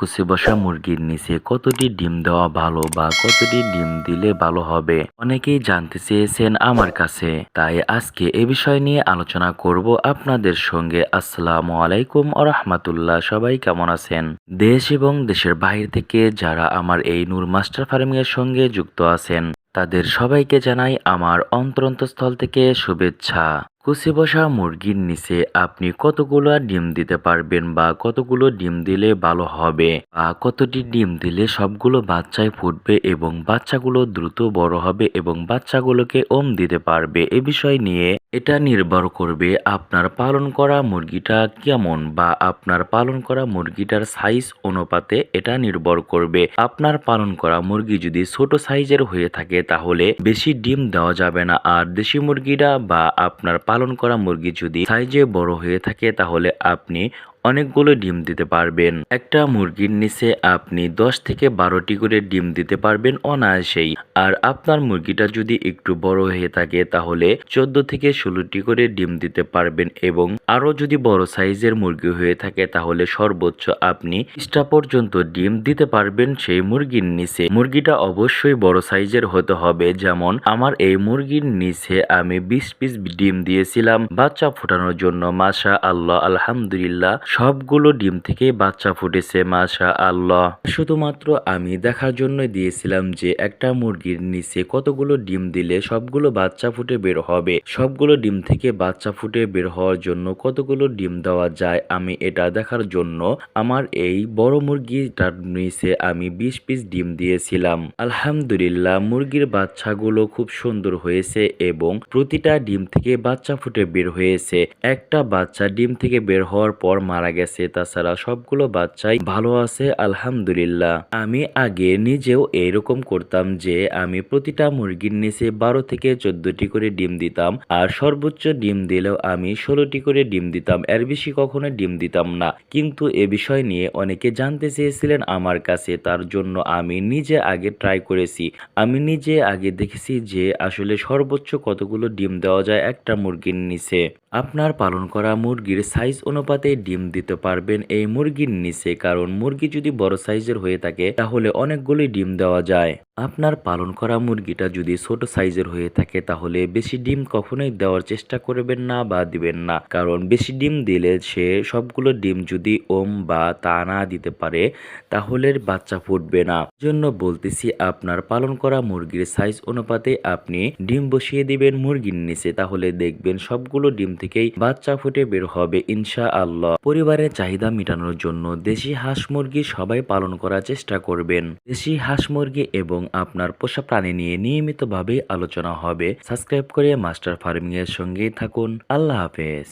কুচে বসা মুরগির নিচে কতটি ডিম দেওয়া ভালো বা কতটি ডিম দিলে ভালো হবে? অনেকেই জানতে চেয়েছেন আমার কাছে। তাই আজকে এ বিষয় নিয়ে আলোচনা করব আপনাদের সঙ্গে। আসসালামু আলাইকুম ও রহমাতুল্লাহ। সবাই কেমন আছেন? দেশ এবং দেশের বাইরে থেকে যারা আমার এই নূর মাস্টার ফার্মিং এর সঙ্গে যুক্ত আছেন, তাদের সবাইকে জানাই আমার অন্তরন্তস্থল থেকে শুভেচ্ছা। কুচে বসা মুরগির নিচে আপনি কতগুলো ডিম দিতে পারবেন বা কতগুলো ডিম দিলে ভালো হবে? বা কতটি ডিম দিলে সবগুলো বাচ্চায় ফুটবে এবং বাচ্চাগুলো দ্রুত বড় হবে এবং বাচ্চাগুলোকে ওম দিতে পারবে? এ বিষয় নিয়ে এটা নির্ভর করবে আপনার পালন করা মুরগিটা কেমন বা আপনার পালন করা মুরগিটার সাইজ অনুপাতে এটা নির্ভর করবে। আপনার পালন করা মুরগি যদি ছোট সাইজের হয়ে থাকে, তাহলে বেশি ডিম দেওয়া যাবে না। আর দেশি মুরগিটা বা আপনার পালন করা মুরগি যদি সাইজে বড় হয়ে থাকে, তাহলে আপনি অনেকগুলো ডিম দিতে পারবেন। একটা মুরগির নিচে আপনি দশ থেকে বারোটি করে ডিম দিতে পারবেন অনায়াসেই। আর আপনার মুরগিটা যদি একটু বড় হয়ে থাকে, তাহলে চোদ্দ থেকে ষোলোটি করে ডিম দিতে পারবেন এবং আরও যদি বড় সাইজের মুরগি হয়ে থাকে, তাহলে সর্বোচ্চ আপনি ত্রিশটা পর্যন্ত ডিম দিতে পারবেন সেই মুরগির নিচে। মুরগিটা অবশ্যই বড় সাইজের হতে হবে। যেমন, আমার এই মুরগির নিচে আমি বিশ পিস ডিম দিয়েছিলাম। বাচ্চা ফোটানোর জন্য মাসা আল্লাহ আলহামদুলিল্লাহ সবগুলো ডিম থেকে বাচ্চা ফুটেছে মাশা আল্লাহ শুধুমাত্র আমি দেখার জন্য দিয়েছিলাম যে একটা মুরগির নিচে কতগুলো ডিম দিলে সবগুলো বাচ্চা ফুটে বের হবে। সবগুলো ডিম থেকে বাচ্চা ফুটে বের হওয়ার জন্য কতগুলো ডিম দেওয়া যায় আমি এটা দেখার জন্য আমার এই বড় মুরগিটার নিচে আমি বিশ পিস ডিম দিয়েছিলাম। আলহামদুলিল্লাহ, মুরগির বাচ্চাগুলো খুব সুন্দর হয়েছে এবং প্রতিটা ডিম থেকে বাচ্চা ফুটে বের হয়েছে। একটা বাচ্চা ডিম থেকে বের হওয়ার পর মারা গেছে। তাছাড়া সবগুলো বাচ্চাই ভালো আছে, আলহামদুলিল্লাহ। আমি আগে নিজেও এইরকম করতাম যে, আমি প্রতিটা মুরগির নিচে বারো থেকে চোদ্দটি করে ডিম দিতাম আর সর্বোচ্চ ডিম দিলেও আমি ষোলোটি করে ডিম দিতাম। এর বেশি কখনো ডিম দিতাম না। কিন্তু এ বিষয় নিয়ে অনেকে জানতে চেয়েছিলেন আমার কাছে, তার জন্য আমি নিজে আগে ট্রাই করেছি। আমি নিজে আগে দেখেছি যে, আসলে সর্বোচ্চ কতগুলো ডিম দেওয়া যায় একটা মুরগির নিচে। আপনার পালন করা মুরগির সাইজ অনুপাতে ডিম দিতে পারবেন এই মুরগির নিচে, কারণ মুরগি যদি বড় সাইজের হয়ে থাকে, তাহলে অনেকগুলি ডিম দেওয়া যায়। আপনার পালন করা মুরগিটা যদি ছোট সাইজের হয়ে থাকে, তাহলে বেশি ডিম কখনোই দেওয়ার চেষ্টা করবেন না বা দিবেন না। কারণ বেশি ডিম দিলে সে সবগুলো ডিম যদি ওম বা তা না দিতে পারে, তাহলে বাচ্চা ফুটবে না। জন্য বলতেছি, আপনার পালন করা মুরগির সাইজ অনুপাতে আপনি ডিম বসিয়ে দিবেন মুরগির নিচে, তাহলে দেখবেন সবগুলো ডিম থেকেই বাচ্চা ফুটে বের হবে ইনশা আল্লাহ পরিবারের চাহিদা মেটানোর জন্য দেশি হাঁস মুরগি সবাই পালন করার চেষ্টা করবেন। দেশি হাঁস মুরগি এবং আপনার পোষা প্রাণী নিয়ে নিয়মিতভাবে আলোচনা হবে। সাবস্ক্রাইব করে মাস্টার ফার্মিং এর সঙ্গেই থাকুন। আল্লাহ হাফেজ।